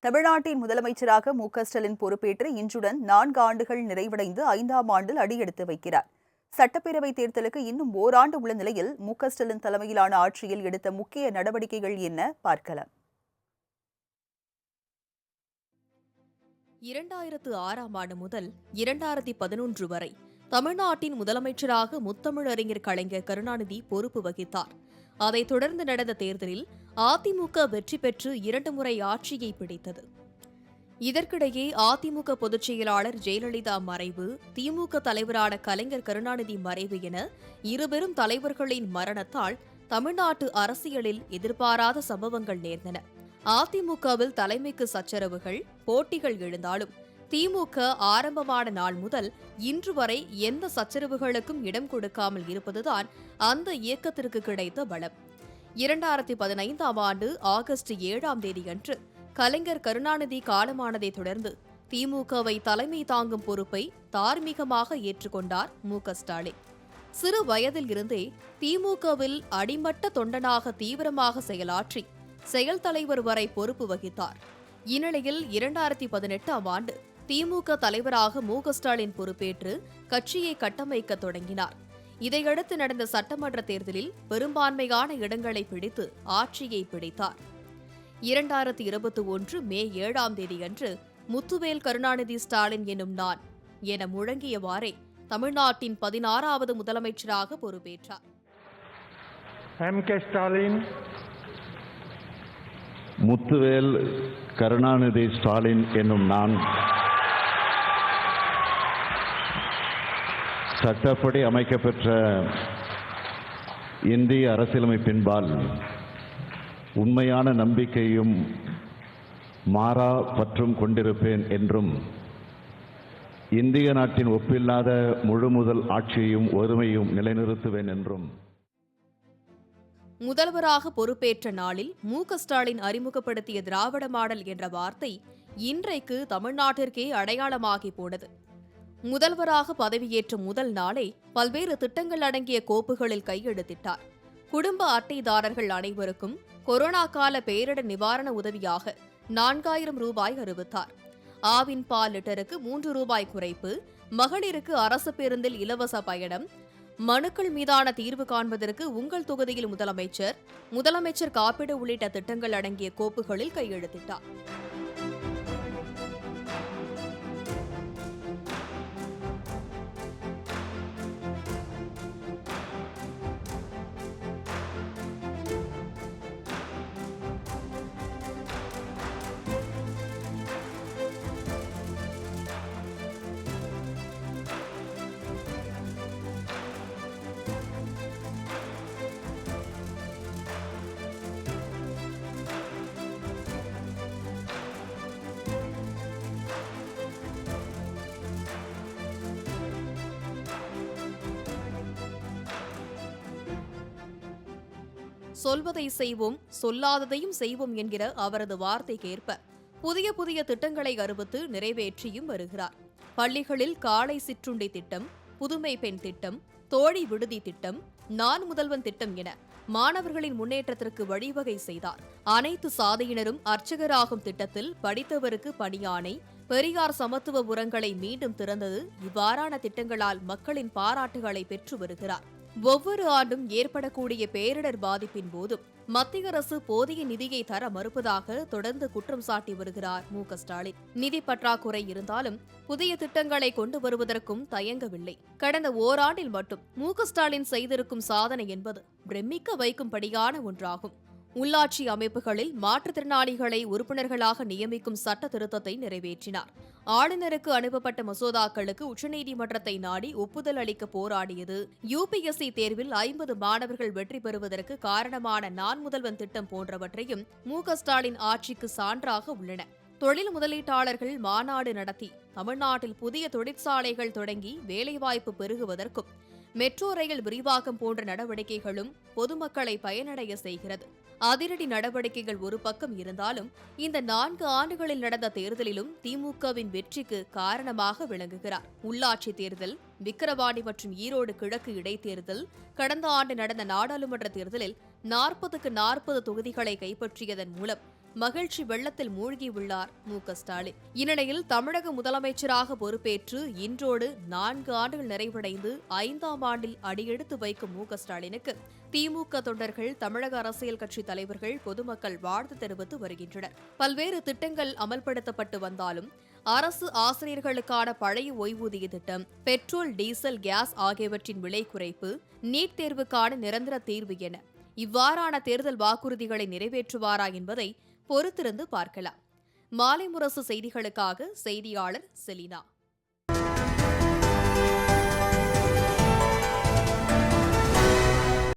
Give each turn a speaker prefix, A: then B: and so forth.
A: தமிழ்நாட்டின் முதலமைச்சராக மு. க. ஸ்டாலின் பொறுப்பேற்று இன்றுடன் நான்கு ஆண்டுகள் நிறைவடைந்து ஐந்தாம் ஆண்டில் அடியெடுத்து வைக்கிறார். சட்டப்பேரவைத் தேர்தலுக்கு இன்னும் ஓராண்டு உள்ள நிலையில் மு. க. ஸ்டாலின் தலைமையிலான ஆட்சியில் எடுத்த முக்கிய நடவடிக்கைகள் என்ன? பார்க்கலாம்.
B: இரண்டாயிரத்து ஆறாம் ஆண்டு முதல் இரண்டாயிரத்தி பதினொன்று வரை தமிழ்நாட்டின் முதலமைச்சராக முத்தமிழறிஞர் கலைஞர் கருணாநிதி பொறுப்பு வகித்தார். அதைத் தொடர்ந்து நடந்த தேர்தலில் அதிமுக வெற்றி பெற்று இரண்டு முறை ஆட்சியை பிடித்தது. இதற்கிடையே அதிமுக பொதுச் செயலாளர் ஜெயலலிதா மறைவு திமுக தலைவரான கலைஞர் கருணாநிதி மறைவு என இருபெரும் தலைவர்களின் மரணத்தால் தமிழ்நாட்டு அரசியலில் எதிர்பாராத சம்பவங்கள் நேர்ந்தன. அதிமுகவில் தலைமைக்கு சச்சரவுகள் போட்டிகள் எழுந்தாலும் திமுக ஆரம்பமான நாள் முதல் இன்று வரை எந்த சச்சரவுகளுக்கும் இடம் கொடுக்காமல் இருப்பதுதான் அந்த இயக்கத்திற்கு கிடைத்த பலம். இரண்டாயிரத்தி பதினைந்தாம் ஆண்டு ஆகஸ்ட் ஏழாம் தேதியன்று. கலைஞர் கருணாநிதி காலமானதைத் தொடர்ந்து திமுகவை தலைமை தாங்கும் பொறுப்பை தார்மீகமாக ஏற்றுக்கொண்டார் மு. க. ஸ்டாலின். சிறு வயதில் இருந்தே திமுகவில் அடிமட்ட தொண்டனாக தீவிரமாக செயலாற்றி செயல் தலைவர் வரை பொறுப்பு வகித்தார். இந்நிலையில் இரண்டாயிரத்தி பதினெட்டாம் ஆண்டு திமுக தலைவராக மு. க. ஸ்டாலின் பொறுப்பேற்று கட்சியை கட்டமைக்க தொடங்கினார். இதையடுத்து நடந்த சட்டமன்ற தேர்தலில் பெரும்பான்மையான இடங்களை பிடித்து ஆட்சியை பிடித்தார். இரண்டாயிரத்தி இருபத்தி ஒன்று மே ஏழாம் தேதியன்று முத்துவேல் கருணாநிதி ஸ்டாலின் எனும் நான் என முழங்கியவாறே தமிழ்நாட்டின் பதினாறாவது முதலமைச்சராக பொறுப்பேற்றார்.
C: எம் கே ஸ்டாலின்
D: முத்துவேல் கருணாநிதி ஸ்டாலின் என்னும் நான் சட்டப்படி அமைக்கப்பெற்ற இந்திய அரசியலமைப்பின்பால் உண்மையான நம்பிக்கையும் மாறா பற்றும் கொண்டிருப்பேன் என்றும் இந்திய நாட்டின் ஒப்பில்லாத முழுமுதல் ஆட்சியையும் ஒருமையும் நிலைநிறுத்துவேன் என்றும்.
B: முதல்வராக பொறுப்பேற்ற நாளில் மு ஸ்டாலின் அறிமுகப்படுத்திய திராவிட மாடல் என்ற வார்த்தை இன்றைக்கு தமிழ்நாட்டிற்கே அடையாளமாகி போனது. முதல்வராக பதவியேற்ற முதல் நாளே பல்வேறு திட்டங்கள் அடங்கிய கோப்புகளில் கையெழுத்திட்டார். குடும்ப அட்டைதாரர்கள் அனைவருக்கும் கொரோனா கால பேரிடர் நிவாரண உதவியாக நான்காயிரம் ரூபாய் அறிவித்தார். ஆவின் பால் லிட்டருக்கு மூன்று ரூபாய் குறைப்பு மகளிருக்கு அரசு பேருந்தில் இலவச பயணம் மனுக்கள் மீதான தீர்வு காண்பதற்கு உங்கள் தொகுதியில் முதலமைச்சர் முதலமைச்சர் காப்பீடு உள்ளிட்ட திட்டங்கள் அடங்கிய கோப்புகளில் கையெழுத்திட்டார். சொல்வதை செய்வோம் சொல்லாததையும் செய்வோம் என்கிற அவரது வார்த்தைக்கேற்ப புதிய புதிய திட்டங்களை அறிவித்து நிறைவேற்றியும் வருகிறார். பள்ளிகளில் காலை சிற்றுண்டி திட்டம் புதுமை பெண் திட்டம் தோழி விடுதி திட்டம் நான் முதல்வன் திட்டம் என மாணவர்களின் முன்னேற்றத்திற்கு வழிவகை செய்தார். அனைத்து சாதியினரும் அர்ச்சகராகும் திட்டத்தில் படித்தவருக்கு பணியானை பெரியார் சமத்துவ உரங்களை மீண்டும் திறந்தது இவ்வாறான திட்டங்களால் மக்களின் பாராட்டுகளை பெற்று வருகிறார். ஒவ்வொரு ஆண்டும் ஏற்படக்கூடிய பேரிடர் பாதிப்பின் போதும் மத்திய அரசு போதிய நிதியை தர மறுப்பதாக தொடர்ந்து குற்றம் சாட்டி வருகிறார் மு ஸ்டாலின். நிதி பற்றாக்குறை இருந்தாலும் புதிய திட்டங்களை கொண்டு வருவதற்கும் தயங்கவில்லை. கடந்த ஓராண்டில் மட்டும் மு ஸ்டாலின் செய்திருக்கும் சாதனை என்பது பிரமிக்க வைக்கும்படியான ஒன்றாகும். உள்ளாட்சி அமைப்புகளில் மாற்றுத்திறனாளிகளை உறுப்பினர்களாக நியமிக்கும் சட்ட திருத்தத்தை நிறைவேற்றினார். ஆளுநருக்கு அனுப்பப்பட்ட மசோதாக்களுக்கு உச்சநீதிமன்றத்தை நாடி ஒப்புதல் அளிக்க போராடியது யுபிஎஸ்சி தேர்வில் ஐம்பது மாணவர்கள் வெற்றி பெறுவதற்கு காரணமான நான் முதல்வன் திட்டம் போன்றவற்றையும் மு ஸ்டாலின் ஆட்சிக்கு சான்றாக உள்ளன. தொழில் முதலீட்டாளர்கள் மாநாடு நடத்தி தமிழ்நாட்டில் புதிய தொழிற்சாலைகள் தொடங்கி வேலைவாய்ப்பு பெருகுவதற்கும் மெட்ரோ ரயில் விரிவாக்கம் போன்ற நடவடிக்கைகளும் பொதுமக்களை பயனடைய செய்கிறது. அதிரடி நடவடிக்கைகள் ஒரு பக்கம் இருந்தாலும் இந்த நான்கு ஆண்டுகளில் நடந்த தேர்தலிலும் திமுகவின் வெற்றிக்கு காரணமாக விளங்குகிறார். உள்ளாட்சி தேர்தல் விக்கிரவாணி மற்றும் ஈரோடு கிழக்கு இடைத்தேர்தல் கடந்த ஆண்டு நடந்த நாடாளுமன்ற தேர்தலில் நாற்பதுக்கு நாற்பது தொகுதிகளை கைப்பற்றியதன் மூலம் மகிழ்ச்சி வெள்ளத்தில் மூழ்கியுள்ளார் மு க ஸ்டாலின். இந்நிலையில் தமிழக முதலமைச்சராக பொறுப்பேற்று இன்றோடு நான்கு ஆண்டுகள் நிறைவடைந்து ஐந்தாம் ஆண்டில் அடியெடுத்து வைக்கும் மு க ஸ்டாலினுக்கு திமுக தொண்டர்கள் தமிழக அரசியல் கட்சி தலைவர்கள் பொதுமக்கள் வாழ்த்து தெரிவித்து வருகின்றனர். பல்வேறு திட்டங்கள் அமல்படுத்தப்பட்டு வந்தாலும் அரசு ஆசிரியர்களுக்கான பழைய ஓய்வூதிய திட்டம் பெட்ரோல் டீசல் கேஸ் ஆகியவற்றின் விலை குறைப்பு நீட் தேர்வுக்கான நிரந்தர தீர்வு என இவ்வாறான தேர்தல் வாக்குறுதிகளை நிறைவேற்றுவாரா என்பதை பொறுத்திருந்து பார்க்கலாம். மாலை முரசு செய்திகளுக்காக செய்தியாளர் செலினா.